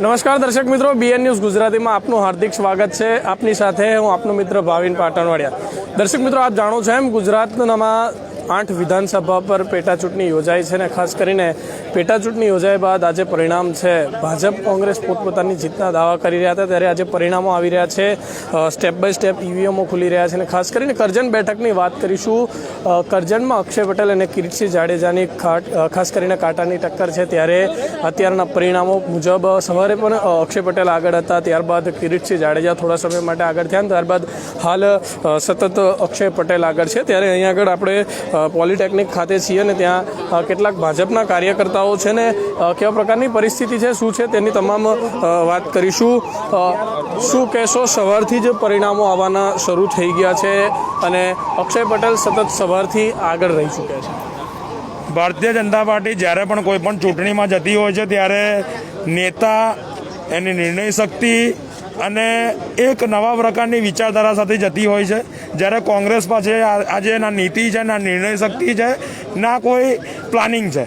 નમસ્કાર દર્શક મિત્રો બીએન ન્યૂઝ ગુજરાતીમાં આપનું હાર્દિક સ્વાગત છે. આપની સાથે હું આપનો મિત્ર ભાવિન પાટણવાડિયા. દર્શક મિત્રો, આપ જાણો છો એમ ગુજરાતમાં આઠ વિધાનસભા પર પેટા ચૂંટણી યોજાઈ છે ને ખાસ કરીને પેટા ચૂંટણી યોજાય બાદ આજે પરિણામ છે. ભાજપ કોંગ્રેસ પોતપોતાની જીતના દાવા કરી રહ્યા હતા, ત્યારે આજે પરિણામો આવી રહ્યા છે. સ્ટેપ બાય સ્ટેપ ઈવીએમઓ ખુલી રહ્યા છે અને ખાસ કરીને કરજણ બેઠકની વાત કરીશું. કરજણમાં અક્ષય પટેલ અને કિરીટસિંહ જાડેજાની ખાસ કરીને કાંટાની ટક્કર છે, ત્યારે અત્યારના પરિણામો મુજબ સવારે પણ અક્ષય પટેલ આગળ હતા, ત્યારબાદ કિરીટસિંહ જાડેજા થોડા સમય માટે આગળ થયા ત્યારબાદ હાલ સતત અક્ષય પટેલ આગળ છે. ત્યારે અહીં આગળ આપણે પોલિટેકનિક ખાતે છીએ અને ત્યાં કેટલાક ભાજપના કાર્યકર્તાઓ છે ને કેવા પ્રકારની પરિસ્થિતિ છે, શું છે તેની તમામ વાત કરીશું. શું કહેશો? સવારથી જ પરિણામો આવવાના શરૂ થઈ ગયા છે અને અક્ષય પટેલ સતત સવારથી આગળ રહી ચૂક્યા છે. ભારતીય જનતા પાર્ટી જ્યારે પણ કોઈ પણ ચૂંટણીમાં જતી હોય છે, ત્યારે નેતા એની નિર્ણય શક્તિ અને એક નવા પ્રકારની વિચારધારા સાથે જતી હોય છે. જ્યારે કોંગ્રેસ પાસે આજે એના નીતિ છે ના નિર્ણય શક્તિ છે ના કોઈ પ્લાનિંગ છે.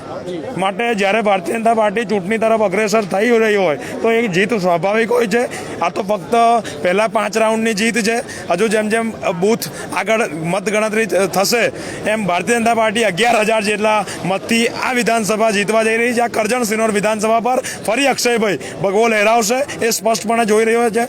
માટે જ્યારે ભારતીય જનતા પાર્ટી ચૂંટણી તરફ અગ્રેસર થઈ રહી હોય, તો એ જીત સ્વાભાવિક હોય છે. આ તો ફક્ત પહેલાં પાંચ રાઉન્ડની જીત છે. હજુ જેમ જેમ બૂથ આગળ મતગણતરી થશે, એમ ભારતીય જનતા પાર્ટી અગિયાર હજાર જેટલા મતથી આ વિધાનસભા જીતવા જઈ રહી છે. આ કરજણ સિનોર વિધાનસભા પર ફરી અક્ષયભાઈ ભગવો લહેરાવશે, એ સ્પષ્ટપણે જોઈ રહ્યો છે.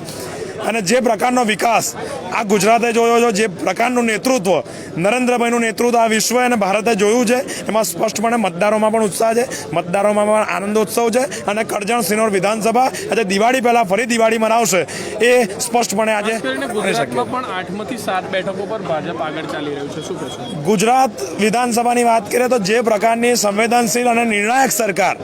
અને જે પ્રકારનો વિકાસ આ ગુજરાતે જોયો છે જે પ્રકારનું નેતૃત્વ નરેન્દ્રભાઈનું નેતૃત્વ આ વિશ્વ અને ભારતે જોયું છે એમાં સ્પષ્ટપણે મતદારોમાં પણ ઉત્સાહ છે મતદારોમાં પણ આનંદોત્સવ છે અને કરજણ સિનોર વિધાનસભા આજે દિવાળી પહેલાં ફરી દિવાળી મનાવશે એ સ્પષ્ટપણે આજે ખાસ શકીએ. પણ આઠમાંથી સાત બેઠકો પર ભાજપ આગળ ચાલી રહ્યું છે. શું ગુજરાત વિધાનસભાની વાત કરીએ તો જે પ્રકારની સંવેદનશીલ અને નિર્ણાયક સરકાર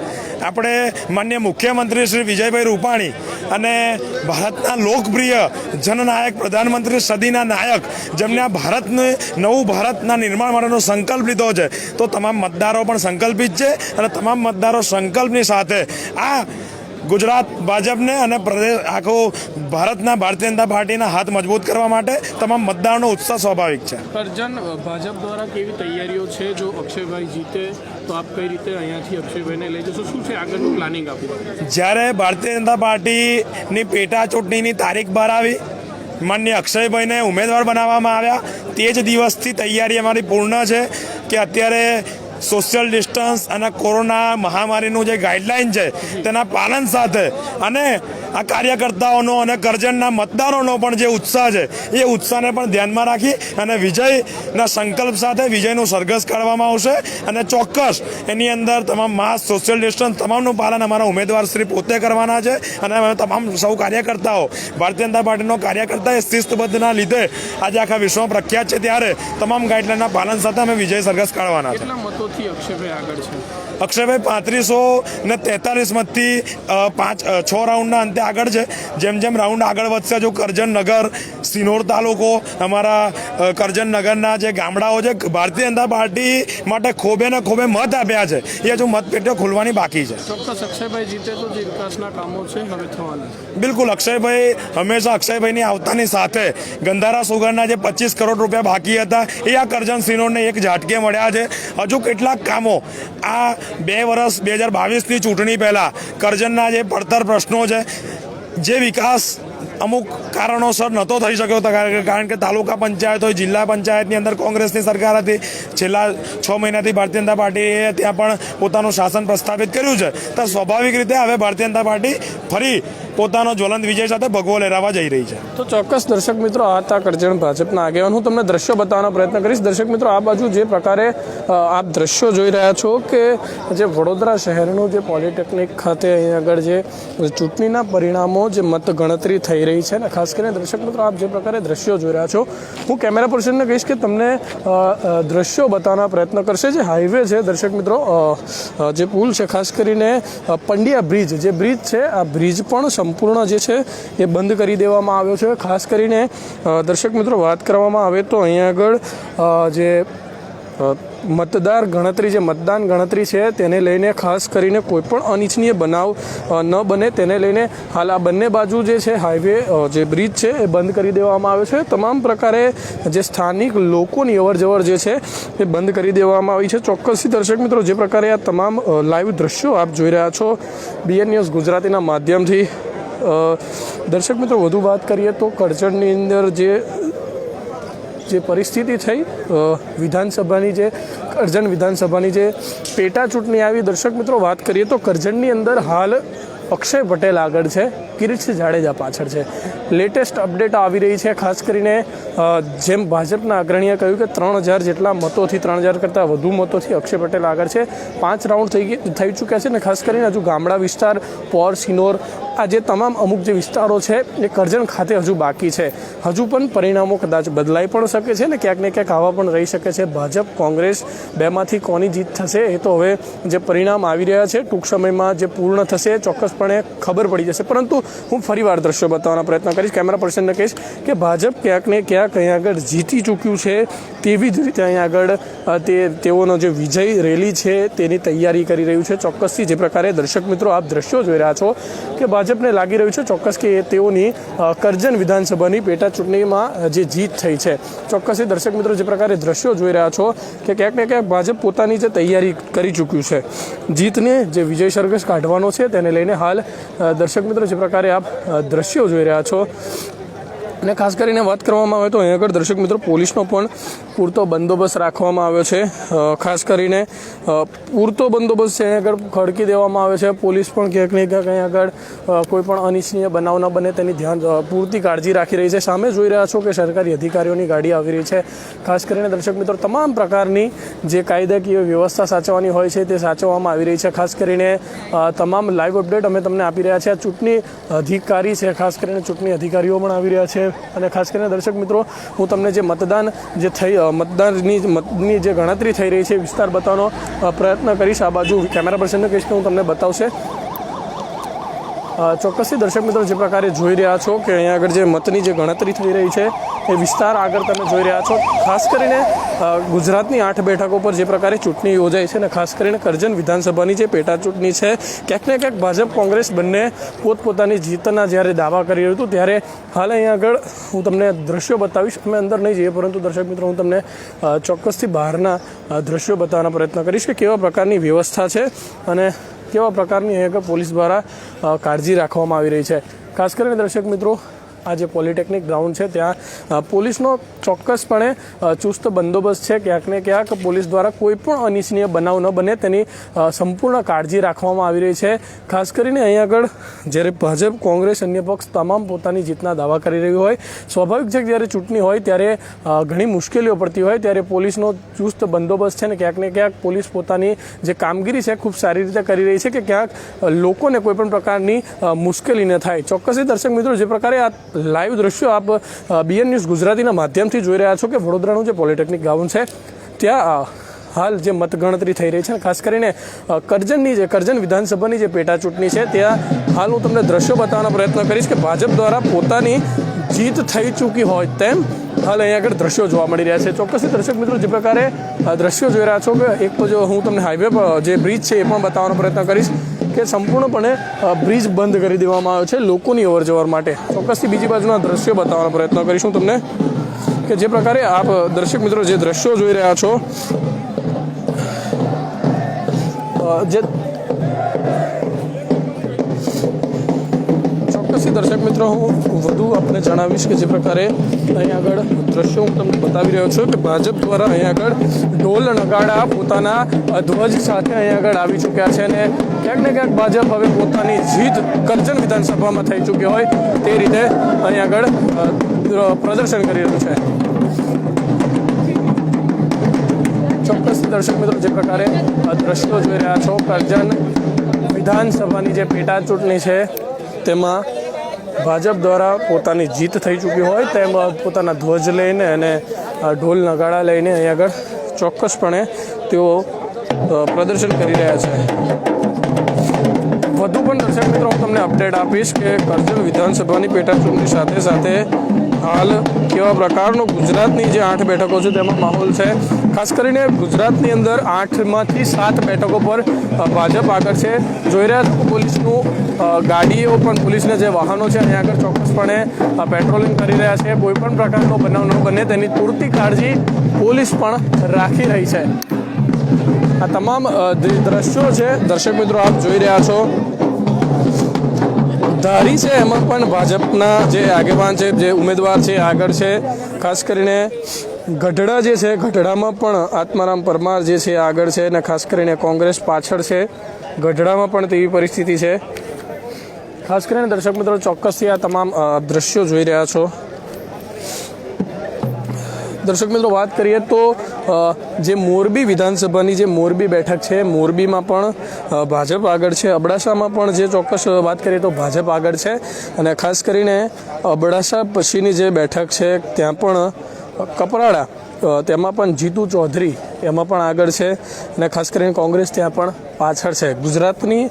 આપણે માન્ય મુખ્યમંત્રી શ્રી વિજયભાઈ રૂપાણી અને ભારતના લોકપ્રિય જનનાયક પ્રધાનમંત્રી સદીના નાયક જેમને આ ભારતને, નવું ભારતના નિર્માણ માટેનો સંકલ્પ લીધો છે. તો તમામ મતદારો પણ સંકલ્પિત છે અને તમામ મતદારો સંકલ્પની સાથે આ ગુજરાત ભાજપને અને પ્રદેશ આખો ભારતના ભારતીય જનતા પાર્ટીના હાથ મજબૂત કરવા માટે તમામ મતદારોનો ઉત્સાહ સ્વાભાવિક છે. કરજણ ભાજપ દ્વારા કેવી તૈયારીઓ છે? જો અક્ષયભાઈ જીતે તો આપ કઈ રીતે અહીંયાથી અક્ષયભાઈને લઈ જશો? શું છે આગળનું પ્લાનિંગ આપી જ્યારે ભારતીય જનતા પાર્ટીની પેટા ચૂંટણીની તારીખ બહાર આવી માન્ય અક્ષયભાઈને ઉમેદવાર બનાવવામાં આવ્યા તે જ દિવસથી તૈયારી અમારી પૂર્ણ છે કે અત્યારે સોશિયલ ડિસ્ટન્સ અને કોરોના મહામારીનું જે ગાઈડલાઇન છે તેના પાલન સાથે. અને આ કાર્યકર્તાઓનો અને કરજણના મતદારોનો પણ જે ઉત્સાહ છે, એ ઉત્સાહને પણ ધ્યાનમાં રાખી અને વિજયના સંકલ્પ સાથે વિજયનું સરઘસ કાઢવામાં આવશે અને ચોક્કસ એની અંદર તમામ માસ સોશિયલ ડિસ્ટન્સ તમામનું પાલન અમારા ઉમેદવાર શ્રી પોતે કરવાના છે અને અમે તમામ સૌ કાર્યકર્તાઓ, ભારતીય જનતા પાર્ટીનો કાર્યકર્તા એ શિસ્તબદ્ધના લીધે આજે આખા વિશ્વમાં પ્રખ્યાત છે ત્યારે તમામ ગાઈડલાઇનના પાલન સાથે અમે વિજય સરઘસ કાઢવાના છે? અક્ષયભાઈ પાંત્રીસો ને તેતાલીસ મતથી પાંચ છ રાઉન્ડના અંતે આગળ છે. જેમ જેમ રાઉન્ડ આગળ વધશે જો કરજણ નગર સિનોર તાલુકો અમારા અ, નગરના જે ગામડાઓ છે ભારતીય જનતા પાર્ટી માટે ખોબે ને ખોબે મત આપ્યા છે. એ હજુ મતપેટીઓ ખોલવાની બાકી છે. ચોક્કસ અક્ષયભાઈ જીતે તો જે વિકાસના કામો છે હવે થવાના બિલકુલ અક્ષયભાઈ હંમેશા અક્ષયભાઈની આવતાની સાથે ગંધારા સુગરના જે પચીસ કરોડ રૂપિયા બાકી હતા એ આ કરજણ સિનોરને એક ઝાટકે મળ્યા છે. હજુ કેટલાક કામો આ બે વર્ષ બે હજાર બાવીસની ચૂંટણી પહેલાં કરજણના જે પડતર પ્રશ્નો છે, જે વિકાસ અમુક કારણોસર નહોતો થઈ શક્યો કારણ કે તાલુકા પંચાયત હોય, જિલ્લા પંચાયતની અંદર કોંગ્રેસની સરકાર હતી. છેલ્લા છ મહિનાથી ભારતીય જનતા પાર્ટીએ ત્યાં પણ પોતાનું શાસન પ્રસ્થાપિત કર્યું છે. તો સ્વાભાવિક રીતે હવે ભારતીય જનતા પાર્ટી ફરી પોતાનો જ્વલંત વિજય સાથે ભગવો લહેરાવા જઈ રહી છે. તો ચોક્કસ દર્શક મિત્રો, આ હતા કરજણ ભાજપના આગેવાન. હું તમને દ્રશ્યો બતાવવાનો પ્રયત્ન કરીશ. દર્શક મિત્રો, આ બાજુ જે પ્રકારે આપ દ્રશ્યો જોઈ રહ્યા છો કે જે વડોદરા શહેરનું જે પોલિટેકનિક ખાતે અહીં આગળ જે ચૂંટણીના પરિણામો, જે મત ગણતરી થઈ રહી છે ને, ખાસ કરીને દર્શક મિત્રો, આપ જે પ્રકારે દ્રશ્યો જોઈ રહ્યા છો, હું કેમેરા પર્સનને કહીશ કે તમને દ્રશ્યો બતાવવાનો પ્રયત્ન કરશે. જે હાઈવે છે, દર્શક મિત્રો જે પુલ છે, ખાસ કરીને પંડ્યા બ્રિજ. જે બ્રિજ છે, આ બ્રિજ પણ સંપૂર્ણ જે છે એ બંધ કરી દેવામાં આવ્યો છે. ખાસ કરીને દર્શક મિત્રો, વાત કરવામાં આવે તો અહીંયા આગળ જે મતદાર ગણતરી, જે મતદાન ગણતરી છે તેને લઈને ખાસ કરીને કોઈ પણ અનિચ્છનીય બનાવ ન બને તેને લઈને હાલ આ બંને બાજુ જે છે હાઈવે જે બ્રિજ છે એ બંધ કરી દેવામાં આવ્યો છે. તમામ પ્રકારે જે સ્થાનિક લોકોની અવરજવર જે છે એ બંધ કરી દેવામાં આવી છે. ચોક્કસથી દર્શક મિત્રો, જે પ્રકારે આ તમામ લાઈવ દ્રશ્યો આપ જોઈ રહ્યા છો બીએન ન્યૂઝ ગુજરાતીના માધ્યમથી. દર્શક મિત્રો, વધુ વાત કરીએ તો કરજણની અંદર જે જે પરિસ્થિતિ થઈ વિધાનસભાની જે કરજણ વિધાનસભાની જે પેટા ચૂંટણી આવી, દર્શક મિત્રો, વાત કરીએ તો કરજણની અંદર હાલ અક્ષય પટેલ આગળ છે કિરીટસિંહ જાડેજા પાછળ છે. લેટેસ્ટ અપડેટ આવી રહી છે, ખાસ કરીને જેમ ભાજપના અગ્રણીએ કહ્યું કે ત્રણ હજાર જેટલા મતોથી, ત્રણ હજાર કરતાં વધુ મતોથી અક્ષય પટેલ આગળ છે. પાંચ રાઉન્ડ થઈ ગઈ, થઈ ચૂક્યા છે ને ખાસ કરીને હજુ ગામડા વિસ્તાર, પોર, સિનોર આ જે તમામ અમુક જે વિસ્તારો છે એ કરજણ ખાતે હજુ બાકી છે. હજુ પણ પરિણામો કદાચ બદલાઈ પણ શકે છે ને ક્યાંક ને ક્યાંક આવા પણ રહી શકે છે. ભાજપ, કોંગ્રેસ બેમાંથી કોની જીત થશે એ તો હવે જે પરિણામ આવી રહ્યા છે, ટૂંક સમયમાં જે પૂર્ણ થશે ચોક્કસપણે ખબર પડી જશે. પરંતુ હું ફરીવાર દ્રશ્યો બતાવવાનો પ્રયત્ન કરીશ. કેમેરા પર્સનને કહીશ કે ભાજપ ક્યાંક ને ક્યાંક અહીંયા આગળ જીતી ચૂક્યું છે તેવી જ રીતે અહીં આગળ તે, તેઓનો જે વિજય રેલી છે તેની તૈયારી કરી રહ્યું છે. ચોક્કસથી જે પ્રકારે દર્શક મિત્રો આપ દ્રશ્યો જોઈ રહ્યા છો કે ભાજપને લાગી રહ્યું છે. ચોક્કસ કે એ તેઓની કરજન વિધાનસભાની પેટા ચૂંટણીમાં જે જીત થઈ છે. ચોક્કસથી દર્શક મિત્રો જે પ્રકારે દ્રશ્યો જોઈ રહ્યા છો કે ક્યાંક ને ક્યાંક ભાજપ પોતાની જે તૈયારી કરી ચૂક્યું છે. જીતને જે વિજય સરઘસ કાઢવાનો છે, તેને લઈને હાલ દર્શક મિત્રો જે પ્રકારે આપ દ્રશ્યો જોઈ રહ્યા છો. અને ખાસ કરીને વાત કરવામાં આવે તો અહીં આગળ દર્શક મિત્રો, પોલીસનો પણ પૂરતો બંદોબસ્ત રાખવામાં આવ્યો છે. ખાસ કરીને પૂરતો બંદોબસ્ત છે અહીં આગળ ખડકી દેવામાં આવે છે. પોલીસ પણ ક્યાંક ને ક્યાંક અહીં આગળ કોઈ પણ અનિચ્છનીય બનાવ ન બને તેની ધ્યાન પૂરતી કાળજી રાખી રહી છે. સામે જોઈ રહ્યા છો કે સરકારી અધિકારીઓની ગાડી આવી રહી છે. ખાસ કરીને દર્શક મિત્રો, તમામ પ્રકારની જે કાયદાકીય વ્યવસ્થા સાચવવાની હોય છે તે સાચવવામાં આવી રહી છે. ખાસ કરીને તમામ લાઈવ અપડેટ અમે તમને આપી રહ્યા છીએ. ચૂંટણી અધિકારી છે. ખાસ કરીને ચૂંટણી અધિકારીઓ પણ આવી રહ્યા છે. અને ખાસ કરીને દર્શક મિત્રો, હું તમને જે મતદાન જે થઈ મતદાનની, મતની જે ગણતરી થઈ રહી છે વિસ્તાર બતાવવાનો પ્રયત્ન કરીશ. આ બાજુ કેમેરા પર્સનને કહીશ કે હું તમને બતાવશે. ચોક્કસથી દર્શક મિત્રો જે પ્રકારે જોઈ રહ્યા છો કે અહીંયા આગળ જે મતની જે ગણતરી થઈ રહી છે, એ વિસ્તાર આગળ તમે જોઈ રહ્યા છો. ખાસ કરીને ગુજરાતની આઠ બેઠકો પર જે પ્રકારે ચૂંટણી યોજાઈ છે અને ખાસ કરીને કરજણ વિધાનસભાની જે પેટા ચૂંટણી છે, ક્યાંક ને ક્યાંક ભાજપ કોંગ્રેસ બંને પોતપોતાની જીતના જ્યારે દાવા કરી રહ્યું હતું, ત્યારે હાલ અહીંયા આગળ હું તમને દ્રશ્યો બતાવીશ. અમે અંદર નહીં જઈએ, પરંતુ દર્શક મિત્રો, હું તમને ચોક્કસથી બહારના દ્રશ્યો બતાવવાના પ્રયત્ન કરીશ કે કેવા પ્રકારની વ્યવસ્થા છે અને કેવા પ્રકારની અહીંયા પોલીસ દ્વારા કાળજી રાખવામાં આવી રહી છે? ખાસ કરીને દર્શક મિત્રો આ જે પોલિટેકનિક ગ્રાઉન્ડ છે, ત્યાં પોલીસનો ચોક્કસપણે ચુસ્ત બંદોબસ્ત છે ક્યાંક ને ક્યાંક. પોલીસ દ્વારા કોઈ પણ અનિચ્છનીય બનાવ ન બને તેની સંપૂર્ણ કાળજી રાખવામાં આવી રહી છે. ખાસ કરીને અહીં આગળ, જ્યારે ભાજપ, કોંગ્રેસ, અન્ય પક્ષ તમામ પોતાની જીતના દાવા કરી રહ્યું હોય, સ્વાભાવિક છે કે જ્યારે ચૂંટણી હોય ત્યારે ઘણી મુશ્કેલીઓ પડતી હોય, ત્યારે પોલીસનો ચુસ્ત બંદોબસ્ત છે ને ક્યાંક ને ક્યાંક પોલીસ પોતાની જે કામગીરી છે, ખૂબ સારી રીતે કરી રહી છે કે ક્યાંક લોકોને કોઈપણ પ્રકારની મુશ્કેલી ન થાય. ચોક્કસથી દર્શક મિત્રો, જે પ્રકારે આ લાઈવ દ્રશ્યો આપ બીએન ન્યૂઝ ગુજરાતીના માધ્યમથી જોઈ રહ્યા છો કે વડોદરાનું જે પોલિટેકનિક ગાઉન છે, ત્યાં હાલ જે મતગણતરી થઈ રહી છે ખાસ કરીને કરજણની જે, કરજણ વિધાનસભાની જે પેટા ચૂંટણી છે, ત્યાં હાલ હું તમને દ્રશ્યો બતાવવાનો પ્રયત્ન કરીશ કે ભાજપ દ્વારા પોતાની જીત થઈ ચૂકી હોય તેમ હાલ અહીંયા આગળ દ્રશ્યો જોવા મળી રહ્યા છે. ચોક્કસથી દર્શક મિત્રો, જે પ્રકારે દ્રશ્યો જોઈ રહ્યા છો કે એક તો જો હું તમને હાઈવે પર જે બ્રિજ છે એ પણ બતાવવાનો પ્રયત્ન કરીશ. કે સંપૂર્ણપણે બ્રિજ બંધ કરી દેવામાં આવ્યો છે લોકોની અવરજવર માટે. ચોક્કસથી બીજી બાજુના દ્રશ્યો બતાવવાનો પ્રયત્ન કરીશું તમને, કે જે પ્રકારે આપ, દર્શક મિત્રો, જે દ્રશ્યો જોઈ રહ્યા છો જે ચોક્કસથી દર્શક મિત્રો, હું વધુ આપને જણાવીશ કે જે પ્રકારે અહીં આગળ દ્રશ્યો હું તમને બતાવી રહ્યો છું કે ભાજપ દ્વારા અહીં આગળ ઢોલ નગાડા પોતાના ધ્વજ સાથે અહીં આગળ આવી ચૂક્યા છે અને ક્યાંક ને ક્યાંક ભાજપ હવે પોતાની જીત કરજણ વિધાનસભામાં થઈ ચૂકી હોય તે રીતે અહીં આગળ પ્રદર્શન કરી રહ્યું છે. ચોક્કસ દર્શક મિત્રો, જે પ્રકારે દ્રશ્યો જોઈ રહ્યા છો, કરજણ વિધાનસભાની જે પેટા ચૂંટણી છે, તેમાં ભાજપ દ્વારા પોતાની જીત થઈ ચૂકી હોય તેમ પોતાના ધ્વજ લઈને અને ઢોલ નગાડા લઈને અહીં આગળ ચોક્કસપણે તેઓ પ્રદર્શન કરી રહ્યા છે. વધુ પણ દર્શક મિત્રો, હું તમને અપડેટ આપીશ કે કરજણ વિધાનસભાની પેટા સાથે સાથે હાલ કેવા પ્રકારનો ગુજરાતની જે આઠ બેઠકો છે તેમાં માહોલ છે. ખાસ કરીને ગુજરાતની અંદર આઠમાંથી સાત બેઠકો પર ભાજપ આગળ છે. જોઈ રહ્યા છો પોલીસનું ગાડીઓ પણ પોલીસના જે વાહનો છે અહીંયા આગળ ચોક્કસપણે પેટ્રોલિંગ કરી રહ્યા છે. કોઈ પણ પ્રકારનો બનાવ ન બને તેની પૂરતી કાળજી પોલીસ પણ રાખી રહી છે. આ તમામ દ્રશ્યો છે. દર્શક મિત્રો, આપ જોઈ રહ્યા છો. ધારી છે એમાં પણ ભાજપના જે આગેવાન છે, જે ઉમેદવાર છે, આગળ છે. ખાસ કરીને ગઢડા જે છે, ગઢડામાં પણ આત્મારામ પરમાર જે છે, આગળ છે અને ખાસ કરીને કોંગ્રેસ પાછળ છે. ગઢડામાં પણ તેવી પરિસ્થિતિ છે. ખાસ કરીને દર્શક મિત્રો, ચોક્કસથી આ તમામ દ્રશ્યો જોઈ રહ્યા છો. દર્શક મિત્રો, વાત કરીએ તો જે મોરબી વિધાનસભાની જે મોરબી બેઠક છે, મોરબીમાં પણ ભાજપ આગળ છે. અબડાસામાં પણ જે ચોક્કસ વાત કરીએ તો ભાજપ આગળ છે. અને ખાસ કરીને અબડાસા પછીની જે બેઠક છે, ત્યાં પણ કપરાડા તેમાં પણ જીતુ ચૌધરી એમાં પણ આગળ છે. અને ખાસ કરીને કોંગ્રેસ ત્યાં પણ પાછળ છે. ગુજરાતની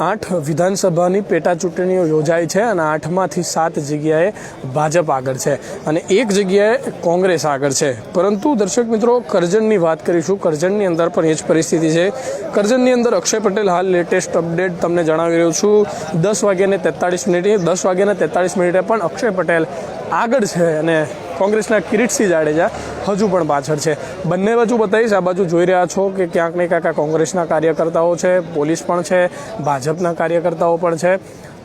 આઠ વિધાનસભાની પેટા ચૂંટણીઓ યોજાઈ છે અને આઠમાંથી સાત જગ્યાએ ભાજપ આગળ છે અને એક જગ્યાએ કોંગ્રેસ આગળ છે. પરંતુ દર્શક મિત્રો, કરજણની વાત કરીશું. કરજણની અંદર પણ એ જ પરિસ્થિતિ છે. કરજણની અંદર અક્ષય પટેલ હાલ લેટેસ્ટ અપડેટ તમને જણાવી રહ્યો છું. દસ વાગ્યાને તેતાળીસ મિનિટે, દસ વાગ્યાને તેતાળીસ મિનિટે પણ અક્ષય પટેલ આગળ છે અને કોંગ્રેસના કિરીટસિંહ જાડેજા હજુ પણ પાછળ છે. બંને બાજુ બતાવીશ, આ બાજુ જોઈ રહ્યા છો કે ક્યાંક ને ક્યાંક કોંગ્રેસના કાર્યકર્તાઓ છે, પોલીસ પણ છે, ભાજપના કાર્યકર્તાઓ પણ છે.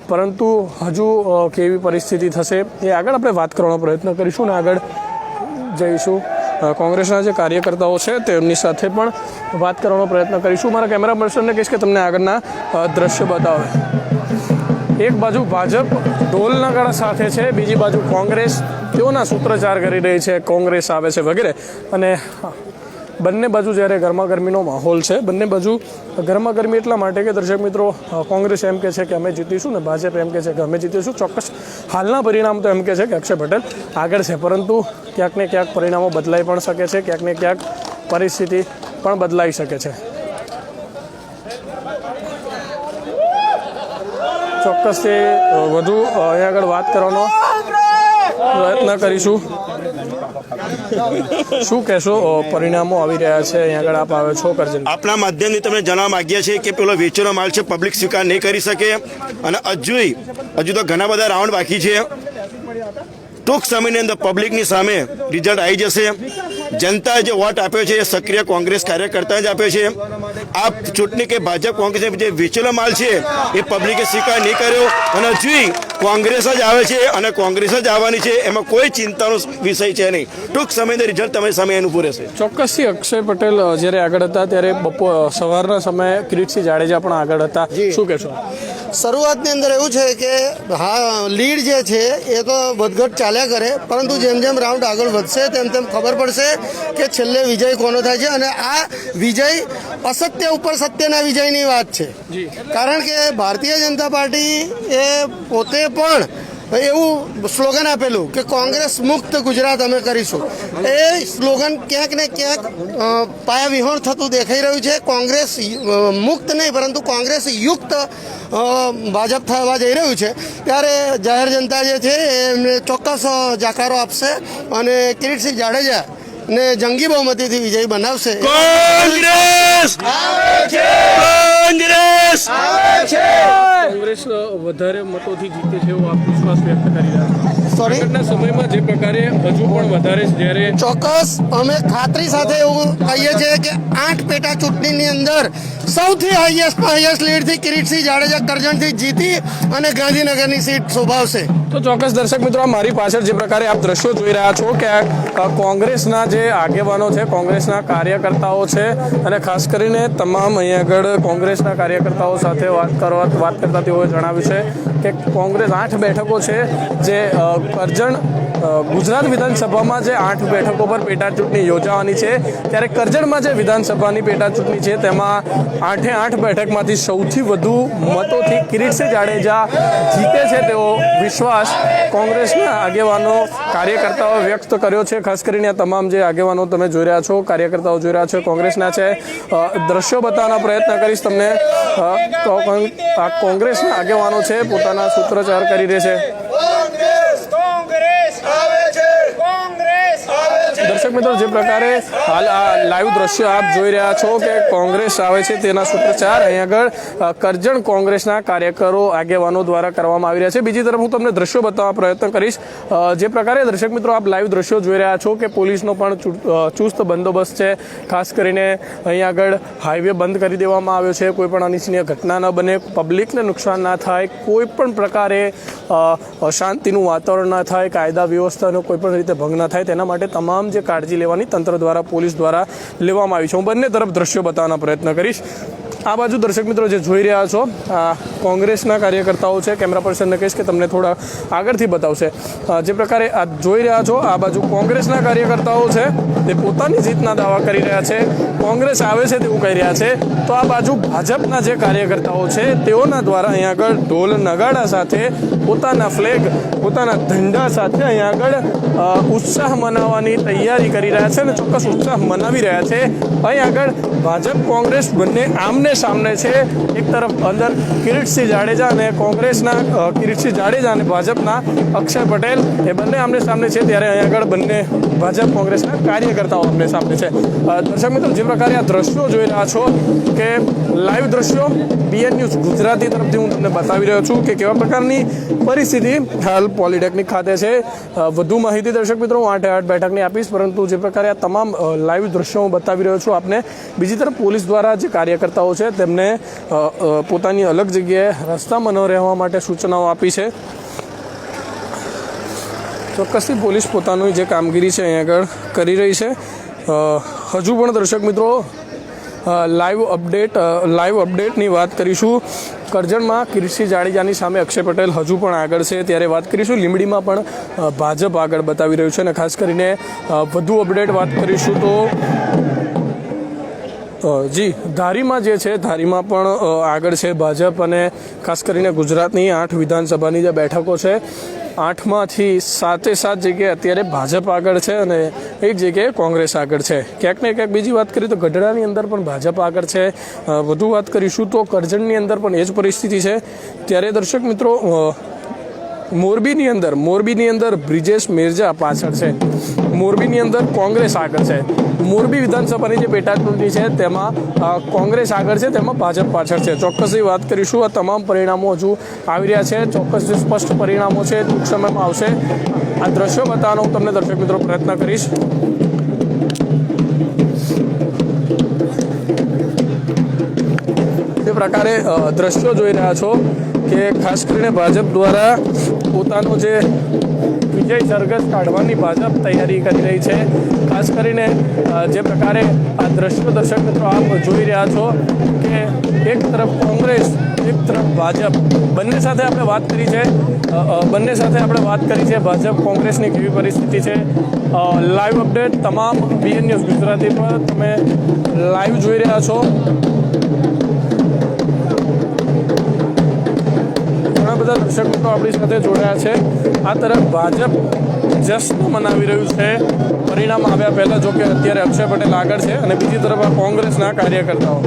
પરંતુ હજુ કેવી પરિસ્થિતિ થશે એ આગળ આપણે વાત કરવાનો પ્રયત્ન કરીશું ને આગળ જઈશું. કોંગ્રેસના જે કાર્યકર્તાઓ છે તેમની સાથે પણ વાત કરવાનો પ્રયત્ન કરીશું. મારા કેમેરા પર્સનને કહીશ કે તમને આગળના દ્રશ્ય બતાવે. એક બાજુ ભાજપ ઢોલના ગળા સાથે છે, બીજી બાજુ કોંગ્રેસ. તેઓના સૂત્રચાર કરી રહી છે, કોંગ્રેસ આવે છે વગેરે. અને બંને બાજુ જ્યારે ગરમાગરમીનો માહોલ છે, બંને બાજુ ગરમાગરમી એટલા માટે કે દર્શક મિત્રો કોંગ્રેસ એમ કે છે કે અમે જીતીશું ને ભાજપ એમ કે છે કે અમે જીતીશું. ચોક્કસ હાલના પરિણામ તો એમ કે છે કે અક્ષય પટેલ આગળ છે, પરંતુ ક્યાંક ને ક્યાંક પરિણામો બદલાઈ પણ શકે છે, ક્યાંક ને ક્યાંક પરિસ્થિતિ પણ બદલાઈ શકે છે. ચોક્કસથી અ, વધુ અહીંયા આગળ વાત કરવાનો પ્રયત્ન કરીશું. શું કહેશો પરિણામો આવી રહ્યા છે? અહીંયા આગળ આપ આવે છો કરજણ. આપણા માધ્યમથી તમને જણાવવા માંગીએ છીએ કે પેલો વેચેલો માલ છે પબ્લિક સ્વીકાર નહીં કરી શકે. અને હજુ હજુ તો ઘણા બધા રાઉન્ડ બાકી છે. ટૂંક સમયની અંદર પબ્લિકની સામે રિઝલ્ટ આવી જશે. જનતાએ જે વોટ આપ્યો છે એ સક્રિય કોંગ્રેસ કાર્યકર્તા જ આપ્યો છે. આ ચૂંટણી કે ભાજપ, કોંગ્રેસ જે વેચેલો માલ છે, એ પબ્લિકે સ્વીકાર નહીં કર્યો. અને હજુ કોંગ્રેસ જ આવે છે અને કોંગ્રેસ જ આવવાની છે એમાં કોઈ ચિંતાનો વિષય છે નહીં. ટૂંક સમયની રિઝલ્ટ તમે સામે એનું પૂરે છે. ચોક્કસથી અક્ષય પટેલ જ્યારે આગળ હતા ત્યારે બપોર સવારના સમયે કિરીટસિંહ જાડેજા પણ આગળ હતા. શું કહેશો? શરૂઆતની અંદર એવું છે કે હા લીડ જે છે એ તો વધઘટ ચાલ્યા કરે પરંતુ જેમ જેમ રાઉન્ડ આગળ વધશે તેમ તેમ ખબર પડશે કે છેલ્લે વિજય કોનો થાય છે અને આ વિજય અસત્ય ઉપર સત્યના વિજયની વાત છે. કારણ કે ભારતીય જનતા પાર્ટી એ પોતે પણ એવું સ્લોગન આપેલું કે કોંગ્રેસ મુક્ત ગુજરાત અમે કરીશું. એ સ્લોગન ક્યાંક ને ક્યાંક પાયા વિહોણ થતું દેખાઈ રહ્યું છે. કોંગ્રેસ મુક્ત નહીં, પરંતુ કોંગ્રેસ યુક્ત ભાજપ થવા જઈ રહ્યું છે. ત્યારે જાહેર જનતા જે છે, એમને ચોક્કસ જાકારો આપશે અને કિરીટસિંહ જાડેજા ને જંગી બહુમતીથી વિજય બનાવશે. કોંગ્રેસ! કોંગ્રેસ! કોંગ્રેસ વધારે મતોથી જીતે છે એવો આપ વિશ્વાસ વ્યક્ત કરી રહ્યા છો. સમયમાં જે પ્રકારે હજુ પણ વધારે જ્યારે ચોક્કસ અમે ખાતરી સાથે એવું કહીએ છીએ કે આઠ પેટા ચૂંટણીની અંદર સૌથી હાઈએસ્ટ હાઈએસ્ટ લીડથી કિરીટસિંહ જાડેજા કરજણથી જીતી અને ગાંધીનગરની સીટ શોભાવશે. તો ચોક્કસ દર્શક મિત્રો મારી પાછળ જે પ્રકારે આપ દ્રશ્યો જોઈ રહ્યા છો કે કોંગ્રેસના જે આગેવાનો છે, કોંગ્રેસના કાર્યકર્તાઓ છે અને ખાસ કરીને તમામ અહીંયા આગળ કોંગ્રેસના કાર્યકર્તાઓ સાથે વાત કરવા, વાત કરતા તેઓએ જણાવ્યું છે કે કોંગ્રેસ આઠ બેઠકો છે જે કરજણ ગુજરાત વિધાનસભામાં જે આઠ બેઠકો પર પેટા ચૂંટણી યોજાવાની છે, ત્યારે કરજણમાં જે વિધાનસભાની પેટા ચૂંટણી છે, તેમાં આઠે આઠ બેઠકમાંથી સૌથી વધુ મતોથી કિરીટસિંહ જાડેજા જીતે છે તેવો વિશ્વાસ કોંગ્રેસના આગેવાનો કાર્યકર્તાઓ વ્યક્ત કર્યો છે. ખાસ કરીને આ તમામ જે આગેવાનો તમે જોઈ રહ્યા છો, કાર્યકર્તાઓ જોઈ રહ્યા છો, કોંગ્રેસના છે. દ્રશ્યો બતાવવાના પ્રયત્ન કરીશ તમને. કોંગ્રેસના આગેવાનો છે, પોતાના સૂત્રોચ્ચાર કરી રહે છે. દર્શક મિત્રો, જે પ્રકારે હાલ આ લાઈવ દ્રશ્ય આપ જોઈ રહ્યા છો કે કોંગ્રેસ આવે છે તેના સૂત્રચાર. અહીં આગળ કરજણ કોંગ્રેસના કાર્યકરો, આગેવાનો દ્વારા કરવામાં આવી રહ્યા છે. બીજી તરફ હું તમને દ્રશ્યો બતાવવા પ્રયત્ન કરીશ. જે પ્રકારે દર્શક મિત્રો, આપ લાઈવ દ્રશ્યો જોઈ રહ્યા છો કે પોલીસનો પણ ચુસ્ત બંદોબસ્ત છે. ખાસ કરીને અહીં આગળ હાઈવે બંધ કરી દેવામાં આવ્યો છે. કોઈ પણ અનિચ્છનીય ઘટના ન બને, પબ્લિકને નુકસાન ના થાય, કોઈ પણ પ્રકારે અશાંતિનું વાતાવરણ ના થાય, કાયદા વ્યવસ્થાનો કોઈ પણ રીતે ભંગ ના થાય, તેના માટે તમામ કાળજી લેવાની તંત્ર દ્વારા, પોલીસ દ્વારા લેવામાં આવી છે. હું બંને તરફ દ્રશ્યો બતાવવાનો પ્રયત્ન કરીશ. આ બાજુ દર્શક મિત્રો જે જોઈ રહ્યા છો, આ કોંગ્રેસના કાર્યકર્તાઓ છે, કેમેરા પર્સનને કહીશ કે તમને થોડા આગળથી બતાવશે. જે પ્રકારે આ જોઈ રહ્યા છો, આ બાજુ કોંગ્રેસના કાર્યકર્તાઓ છે, તે પોતાની જીતના દાવા કરી રહ્યા છે. કોંગ્રેસ આવે છે તેવું કહી રહ્યા છે. તો આ બાજુ ભાજપના જે કાર્યકર્તાઓ છે, તેઓના દ્વારા અહીંયા આગળ ઢોલ નગાડા સાથે પોતાના ફ્લેગ, પોતાના ધંધા સાથે અહીંયા આગળ ઉત્સાહ મનાવવાની તૈયારી કરી રહ્યા છે અને ચોક્કસ ઉત્સાહ મનાવી રહ્યા છે. અહીં આગળ ભાજપ કોંગ્રેસ બંને આમને સામને છે. એક તરફ અંદર કિરીટસિંહ જાડેજા અને કોંગ્રેસના કિરીટસિંહ જાડેજા અને ભાજપના અક્ષય પટેલ, એ બંને આમને સામને છે. ત્યારે અહીં આગળ બંને ભાજપ કોંગ્રેસના કાર્યકર્તાઓ આમને સામને છે. દર્શક મિત્રો, જે પ્રકારે આ દ્રશ્યો જોઈ રહ્યા છો કે લાઈવ દ્રશ્યો બીએન ન્યૂઝ ગુજરાતી તરફથી હું તમને બતાવી રહ્યો છું કે કેવા પ્રકારની પરિસ્થિતિ હાલ પોલિટેકનિક ખાતે છે. વધુ માહિતી દર્શક મિત્રો, હું આઠે આઠ બેઠકની આપીશ, પરંતુ જે પ્રકારે આ તમામ લાઈવ દ્રશ્યો હું બતાવી રહ્યો છું આપને. બીજી તરફ પોલીસ દ્વારા જે કાર્યકર્તાઓ છે, તેમને પોતાની અલગ જગ્યાએ રસ્તામાં ન રહેવા માટે સૂચનાઓ આપી છે. ચોક્કસથી પોલીસ પોતાની જે કામગીરી છે, અહીં આગળ કરી રહી છે. હજુ પણ દર્શક મિત્રો લાઈવ અપડેટ લાઈવ અપડેટની વાત કરીશું. કરજણમાં કિર્ષિ જાડેજાની સામે અક્ષય પટેલ હજુ પણ આગળ છે. ત્યારે વાત કરીશું લીંબડીમાં પણ ભાજપ આગળ બતાવી રહ્યું છે અને ખાસ કરીને વધુ અપડેટ વાત કરીશું તો જી, ધારીમાં જે છે, ધારીમાં પણ આગળ છે ભાજપ અને ખાસ કરીને ગુજરાતની આઠ વિધાનસભાની જે બેઠકો છે, આઠમાંથી સાતે સાત જગ્યાએ અત્યારે ભાજપ આગળ છે અને એક જગ્યાએ કોંગ્રેસ આગળ છે. ક્યાંક ને ક્યાંક બીજી વાત કરીએ તો ગઢડાની અંદર પણ ભાજપ આગળ છે. વધુ વાત કરીશું તો કરજણની અંદર પણ એ જ પરિસ્થિતિ છે. ત્યારે દર્શક મિત્રો મોરબીની અંદર મોરબીની અંદર બ્રિજેશ મિર્જા પાછળ છે. મોરબીની અંદર કોંગ્રેસ આગળ છે. મોરબી વિધાનસભાની જે પેટા છે, તેમાં કોંગ્રેસ આગળ છે, તેમાં ભાજપ પાછળ છે. ચોક્કસથી વાત કરીશું આ તમામ પરિણામો હજુ આવી રહ્યા છે. ચોક્કસ જે સ્પષ્ટ પરિણામો છે ટૂંક સમયમાં આવશે. આ દ્રશ્યો બતાવવાનો હું તમને દર્શક મિત્રો પ્રયત્ન કરીશ. તે પ્રકારે દ્રશ્યો જોઈ રહ્યા છો કે ખાસ કરીને ભાજપ દ્વારા પોતાનો જે વિજય સરઘસ કાઢવાની ભાજપ તૈયારી કરી રહી છે. ખાસ કરીને જે પ્રકારે આ દ્રશ્યો દર્શક મિત્રો આપ જોઈ રહ્યા છો કે એક તરફ કોંગ્રેસ, એક તરફ ભાજપ. બંને સાથે આપણે વાત કરી છે. બંને સાથે આપણે વાત કરી છે. ભાજપ કોંગ્રેસની કેવી પરિસ્થિતિ છે. લાઈવ અપડેટ તમામ બીએન ન્યૂઝ ગુજરાતી પર તમે લાઈવ જોઈ રહ્યા છો. મિત્રો આપણી સાથે જોડાયા છે. આ તરફ ભાજપ જશ્ન મનાવી રહ્યું છે. પરિણામ આવ્યા પહેલાં જો કે અત્યારે અક્ષય પટેલ આગળ છે અને બીજી તરફ આ કોંગ્રેસના કાર્યકર્તાઓ.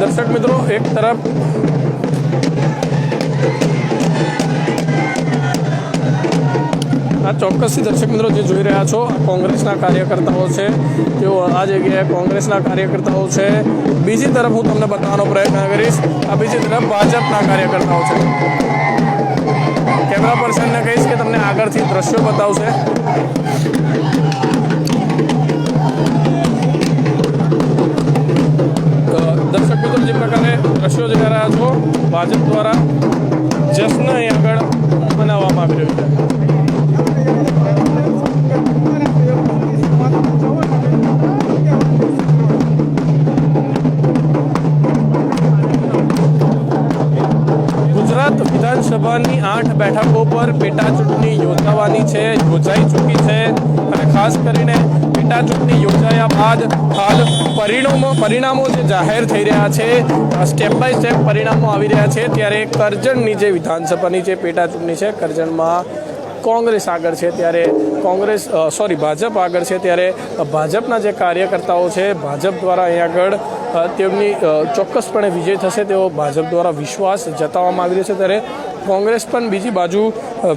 દર્શક મિત્રો, એક તરફ ચોક્કસથી દર્શક મિત્રો જે જોઈ રહ્યા છો કોંગ્રેસના કાર્યકર્તાઓ છે, તેઓ આ જગ્યાએ કોંગ્રેસના કાર્યકર્તાઓ છે. બીજી તરફ હું તમને બતાવવાનો પ્રયત્ન કરીશ, આ બીજી તરફ ભાજપના કાર્યકર્તાઓ છે. કેમેરા પર્સનને કહીશ કે તમને આગળથી દ્રશ્યો બતાવશે. દર્શક મિત્રો, જે પ્રકારે દ્રશ્યો જોઈ રહ્યા છો, ભાજપ દ્વારા જશ્ન અહીં આગળ મનાવવામાં આવી રહ્યું છે. વિધાનસભાની આઠ બેઠકો પર પેટા ચૂંટણી યોજાવાની છે, યોજાઈ ચૂકી છે અને ખાસ કરીને પેટા ચૂંટણી યોજાયા બાદ હાલ પરિણામો પરિણામો જે જાહેર થઈ રહ્યા છે સ્ટેપ બાય સ્ટેપ પરિણામો આવી રહ્યા છે. ત્યારે કરજણની જે વિધાનસભાની જે પેટા ચૂંટણી છે, કરજણમાં કોંગ્રેસ આગળ છે, ત્યારે કોંગ્રેસ સોરી ભાજપ આગળ છે, ત્યારે ભાજપના જે કાર્યકર્તાઓ છે, ભાજપ દ્વારા અહીં આગળ તેમની ચોક્કસપણે વિજય થશે તેવો ભાજપ દ્વારા વિશ્વાસ જતાવવામાં આવી રહ્યો છે. ત્યારે કોંગ્રેસ પણ બીજી બાજુ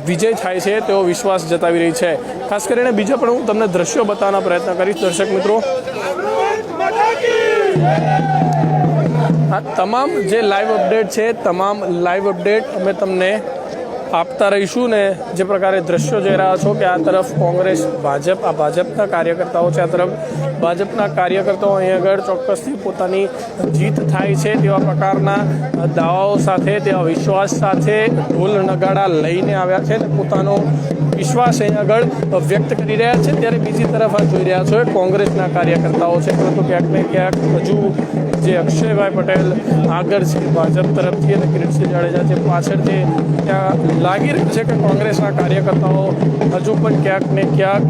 વિજય થાય છે, તેવો વિશ્વાસ જતાવી રહી છે. ખાસ કરીને બીજા પણ હું તમને દ્રશ્યો બતાવવાનો પ્રયત્ન કરીશ, દર્શક મિત્રો. આ તમામ જે લાઈવ અપડેટ છે, તમામ લાઈવ અપડેટ અમે તમને આપતા રહીશું ને જે પ્રકારે દ્રશ્યો જોઈ રહ્યા છો કે આ તરફ કોંગ્રેસ, ભાજપ, આ ભાજપના કાર્યકર્તાઓ છે, આ તરફ ભાજપના કાર્યકર્તાઓ અહીં આગળ ચોક્કસથી પોતાની જીત થાય છે તેવા પ્રકારના દાવાઓ સાથે, તેવા વિશ્વાસ સાથે ઢોલ નગાડા લઈને આવ્યા છે પોતાનો વિશ્વાસ અહીં આગળ વ્યક્ત કરી રહ્યા છે. ત્યારે બીજી તરફ આ જોઈ રહ્યા છો કોંગ્રેસના કાર્યકર્તાઓ છે. પરંતુ ક્યાંક ને ક્યાંક હજુ જે અક્ષયભાઈ પટેલ આગળ છે, ભાજપ તરફથી અને કિરીટસિંહ જાડેજા છે પાછળ છે ત્યાં લાગી રહ્યું છે કે કોંગ્રેસના કાર્યકર્તાઓ હજુ પણ ક્યાંક ને ક્યાંક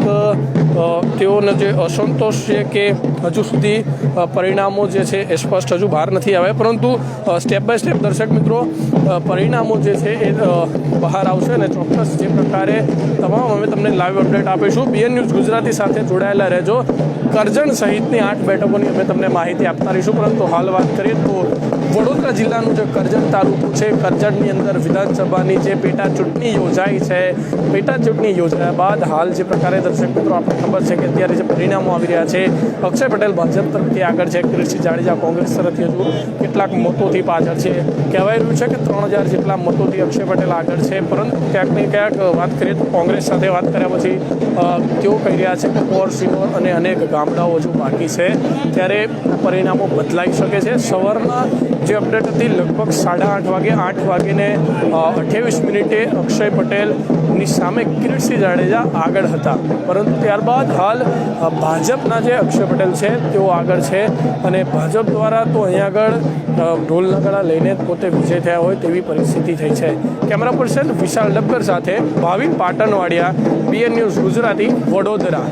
તેઓનો જે અસંતોષ છે કે હજુ સુધી પરિણામો જે છે એ સ્પષ્ટ હજુ બહાર નથી આવ્યા. પરંતુ સ્ટેપ બાય સ્ટેપ દર્શક મિત્રો પરિણામો જે છે એ બહાર આવશે અને ચોક્કસ જે પ્રકારે તમામ અમે તમને લાઈવ અપડેટ આપીશું. બીએન ન્યૂઝ ગુજરાતી સાથે જોડાયેલા રહેજો. કરજણ સહિતની આઠ બેઠકોની અમે તમને માહિતી આપતા રહીશું. પરંતુ હાલ વાત કરીએ તો વડોદરા જિલ્લાનું જે કરજણ તાલુકો છે, કરજણની અંદર વિધાનસભાની જે પેટા ચૂંટણી યોજાઈ છે, પેટા ચૂંટણી યોજાયા બાદ હાલ જે પ્રકારે દર્શક મિત્રો આપણને ખબર છે કે અત્યારે જે પરિણામો આવી રહ્યા છે, અક્ષય પટેલ ભાજપ તરફથી આગળ છે, કિરીટસિંહ જાડેજા કોંગ્રેસ તરફથી હજુ કેટલાક મતોથી પાછળ છે. કહેવાય રહ્યું છે કે ત્રણ હજાર જેટલા મતોથી અક્ષય પટેલ આગળ છે, પરંતુ ક્યાંક ને ક્યાંક વાત કરીએ તો કોંગ્રેસ સાથે વાત કર્યા પછી તેઓ કહી રહ્યા છે કે પોર સિનોર અને અનેક ગામડાઓ હજુ બાકી છે. ત્યારે પરિણામો બદલાઈ શકે છે. સવારના જે અપડેટ હતી લગભગ સાડા આઠ વાગે, આઠ વાગીને અઠ્યાવીસ મિનિટે અક્ષય પટેલની સામે કિરીટસિંહ જાડેજા આગળ હતા. પરંતુ ત્યારબાદ હાલ ભાજપના જે અક્ષય પટેલ છે, તેઓ આગળ છે અને ભાજપ દ્વારા તો અહીંયા આગળ ઢોલ નગાડા લઈને પોતે વિજય થયા હોય તેવી પરિસ્થિતિ થઈ છે. કેમેરા પર્સન વિશાલ ડબકર સાથે ભાવિન પાટણવાડિયા, બીએન ન્યૂઝ ગુજરાતી વડોદરા.